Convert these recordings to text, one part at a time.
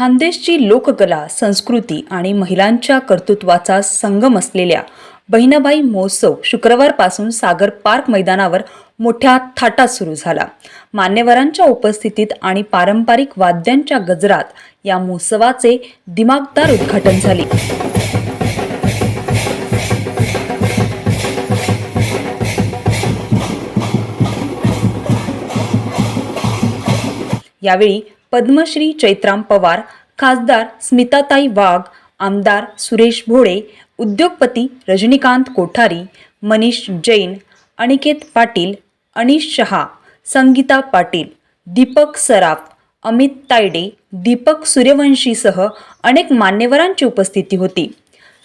खानदेशची लोककला संस्कृती आणि महिलांच्या कर्तृत्वाचा संगम असलेल्या बहिणाबाई महोत्सव शुक्रवारपासून सागर पार्क मैदानावर मोठ्या थाटात सुरू झाला. मान्यवरांच्या उपस्थितीत आणि पारंपरिक वाद्यांच्या गजरात या महोत्सवाचे दिमागदार उद्घाटन झाले. यावेळी पद्मश्री चैत्राम पवार खासदार स्मिताताई वाघ आमदार सुरेश भोळे उद्योगपती रजनीकांत कोठारी मनीष जैन अनिकेत पाटील अनिश शहा संगीता पाटील दीपक सराफ अमित तायडे दीपक सूर्यवंशीसह अनेक मान्यवरांची उपस्थिती होती.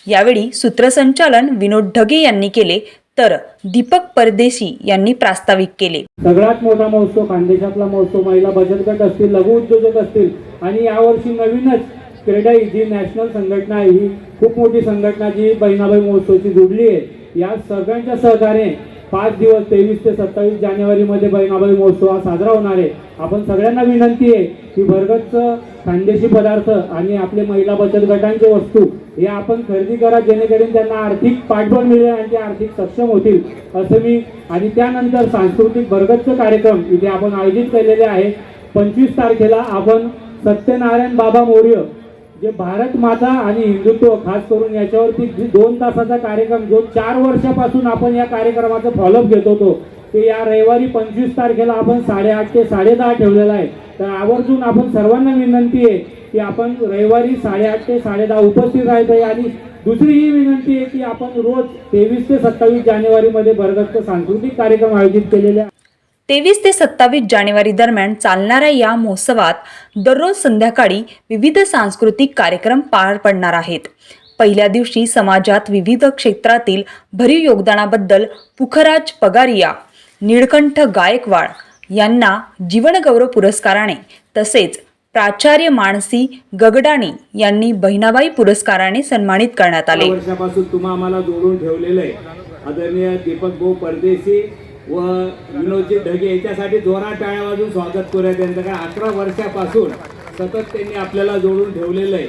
यावेळी सूत्रसंचालन विनोद ढगे यांनी केले तर दीपक परदेशी यांनी प्रास्ताविक केले. सगळ्यात मोठा महोत्सव खानदेशातला महोत्सव महिला बचत गट असतील लघु उद्योजक असतील आणि यावर्षी नवीनच क्रेडाई जी नॅशनल संघटना आहे ही खूप मोठी संघटना जी बहिणाबाई महोत्सवची जोडली आहे. या सगळ्यांच्या सहकार्याने पाच दिवस तेवीस ते सत्तावीस जानेवारीमध्ये बहिणाबाई महोत्सव हा साजरा होणार आहे. आपण सगळ्यांना विनंती आहे की भरगतचं खानदेशी पदार्थ आणि आपले महिला बचत गटांचे वस्तू हे आपण खरेदी करा जेणेकरून त्यांना आर्थिक पाठबळ मिळेल आणि ते आर्थिक सक्षम होतील असं मी आणि त्यानंतर सांस्कृतिक भरगतचं कार्यक्रम इथे आपण आयोजित केलेले आहे. पंचवीस तारखेला आपण सत्यनारायण बाबा मौर्य जे भारत माता आणि हिंदुत्व खास करून याच्यावरती जी दोन तासाचा कार्यक्रम जो चार वर्षापासून आपण या कार्यक्रमाचा फॉलोअप घेत होतो ते या रविवारी पंचवीस तारखेला आपण साडेआठ ते साडेदहा ठेवलेला आहे. तर आवर्जून आपण सर्वांना विनंती आहे की आपण रविवारी साडेआठ ते साडेदहा उपस्थित राहायचं आहे. आणि दुसरी ही विनंती आहे की आपण रोज तेवीस ते सत्तावीस जानेवारीमध्ये भरगच्च सांस्कृतिक कार्यक्रम आयोजित केलेले आहे तेवीस ते सत्तावीस जानेवारी दरम्यान चालणाऱ्या या महोत्सवात दररोज संध्याकाळी विविध सांस्कृतिक कार्यक्रम पार पडणार आहेत. पहिल्या दिवशी समाजात विविध क्षेत्रातील भरीव योगदानाबद्दल पुखराज पगारिया निळकंठ गायकवाड यांना जीवनगौरव पुरस्काराने तसेच प्राचार्य मानसी गगडाणी यांनी बहिणाबाई पुरस्काराने सन्मानित करण्यात आले. वर्षापासून तुम्हा आम्हाला जोडून ठेवलेलं आहे. आदरणीय दीपक भाऊ परदेशी व विनोदजी ढगे याच्यासाठी जोरात टाळ्या वाजून स्वागत करूया. त्यांचं कारण अकरा वर्षापासून सतत त्यांनी आपल्याला जोडून ठेवलेलं आहे.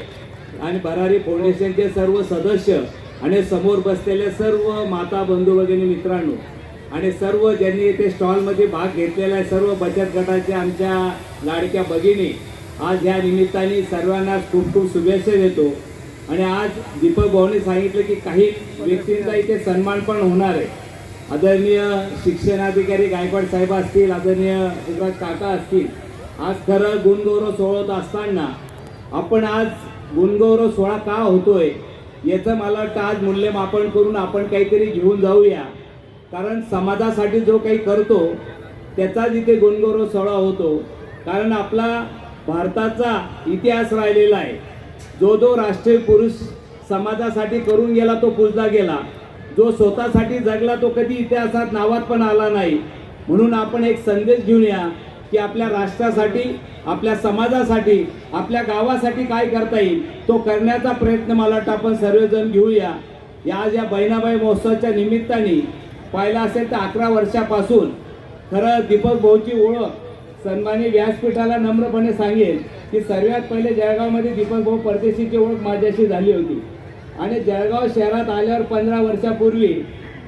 आणि भरारी फाउंडेशनचे सर्व सदस्य आणि समोर बसलेल्या सर्व माता बंधू भगिनी मित्रांनो आणि सर्व ज्यांनी इथे स्टॉलमध्ये भाग घेतलेला आहे सर्व बचत गटाच्या आमच्या लाडक्या भगिनी. आज या निमित्ताने सर्वांना खूप खूप शुभेच्छा देतो. आणि आज दीपक भाऊने सांगितलं की काही व्यक्तींचा इथे सन्मान पण होणार आहे. आदरणीय शिक्षणाधिकारी गायकवाड साहेब असतील आदरणीय युवराज काका असतील आज खरं गुणगौरव सोहळत असताना आपण आज गुणगौरव सोहळा का होतोय याचं मला वाटतं आज मूल्यमापन करून आपण काहीतरी घेऊन जाऊया. कारण समाजासाठी जो काही करतो त्याचाच इथे गुणगौरव सोहळा होतो कारण आपला भारताचा इतिहास राहिलेला आहे. जो जो राष्ट्रीय पुरुष समाजासाठी करून गेला तो पूजला गेला. जो स्वतःसाठी जगला तो कधी इतिहासात नावात पण आला नाही. म्हणून आपण एक संदेश घेऊन या की आपल्या राष्ट्रासाठी आपल्या समाजासाठी आपल्या गावासाठी काय करता येईल तो करण्याचा प्रयत्न मला वाटतं आपण सर्वजण घेऊया. या आज या बहिणाबाई महोत्सवाच्या निमित्ताने पाहिलं असेल तर अकरा वर्षापासून खरं दीपक भाऊची ओळख सन्मानी व्यासपीठाला नम्रपणे सांगेल की सर्वात पहिले जळगावमध्ये दीपक भाऊ परदेशीची ओळख माझ्याशी झाली होती. आणि जळगाव शहरात आल्यावर पंधरा वर्षापूर्वी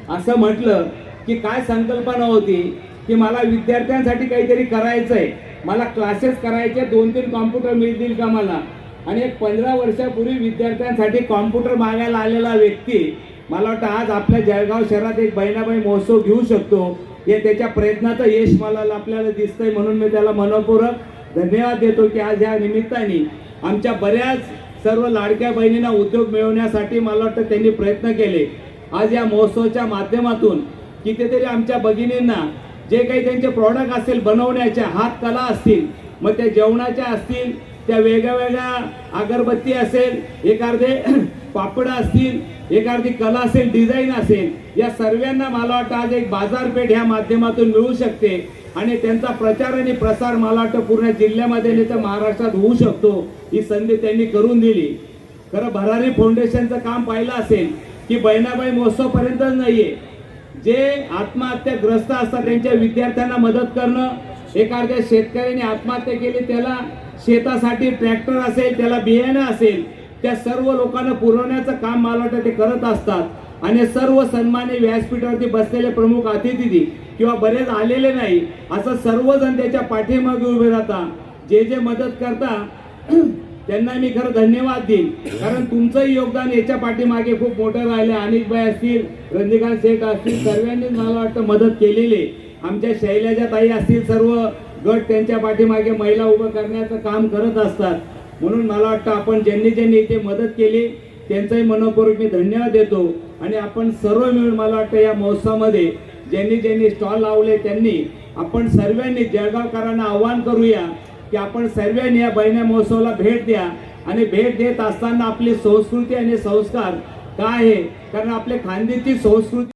असं म्हटलं की काय संकल्पना होती की मला विद्यार्थ्यांसाठी काहीतरी करायचं आहे मला क्लासेस करायचे दोन तीन कॉम्प्युटर मिळतील का मला? आणि एक पंधरा वर्षापूर्वी विद्यार्थ्यांसाठी कॉम्प्युटर मागायला आलेला व्यक्ती मला वाटतं आज आपल्या जळगाव शहरात एक बहिणाबाई महोत्सव घेऊ शकतो. हे त्याच्या प्रयत्नाचं यश मला आपल्याला दिसतंय म्हणून मी त्याला मनपूर्वक धन्यवाद देतो की आज या निमित्ताने आमच्या बऱ्याच सर्व लाडक्या बहिणींना उद्योग मिळवण्यासाठी मला वाटतं त्यांनी प्रयत्न केले. आज या महोत्सवाच्या माध्यमातून कितीतरी आमच्या भगिनींना जे काही त्यांचे प्रॉडक्ट असेल बनवण्याच्या हातकला असतील मग त्या जेवणाच्या असतील त्या वेगळ्या वेगळ्या अगरबत्ती असेल एखादे पापड असतील एखादी कला असेल डिझाईन असेल या सर्वांना मला वाटतं आज एक बाजारपेठ ह्या माध्यमातून मिळू शकते. आणि त्यांचा प्रचार आणि प्रसार मला वाटतं पूर्ण जिल्ह्यामध्ये नाही तर महाराष्ट्रात होऊ शकतो ही संधी त्यांनी करून दिली. खरं भरारी फाउंडेशनचं काम पाहिलं असेल की बहिणाबाई महोत्सवपर्यंतच नाहीये. जे आत्महत्याग्रस्त असतात त्यांच्या विद्यार्थ्यांना मदत करणं एखाद्या शेतकऱ्याने आत्महत्या केली त्याला शेतासाठी ट्रॅक्टर असेल त्याला बियाणं असेल त्या सर्व लोकांना पुरवण्याचं काम मला वाटतं ते करत असतात. आणि सर्व सन्मान्य व्यासपीठावरती बसलेले प्रमुख अतिथी किंवा बरेच आलेले नाही असं सर्वजण त्याच्या पाठीमागे उभे राहतात जे जे मदत करता त्यांना मी खरं धन्यवाद देईन. कारण तुमचंही योगदान याच्या पाठीमागे खूप मोठं राहिलं. अनिक बाई असतील रंजिकांत शेठ असतील सर्वांनीच मला वाटतं मदत केलेली. आहे. आमच्या शैलजा ताई असतील सर्व गट त्यांच्या पाठीमागे महिला उभं करण्याचं काम करत असतात. म्हणून मला वाटतं आपण ज्यांनी ज्यांनी इथे मदत केली त्यांचाही मनपूर्वक मी धन्यवाद देतो. आणि आपण सर्व मिळून मला वाटतं या महोत्सवामध्ये ज्यांनी ज्यांनी स्टॉल लावले त्यांनी आपण सर्वांनी जळगावकरांना आव्हान करूया की आपण सर्वांनी या बहिण्या महोत्सवाला भेट द्या. आणि भेट देत असताना आपली संस्कृती आणि संस्कार काय आहे? कारण आपले खांद्याची संस्कृती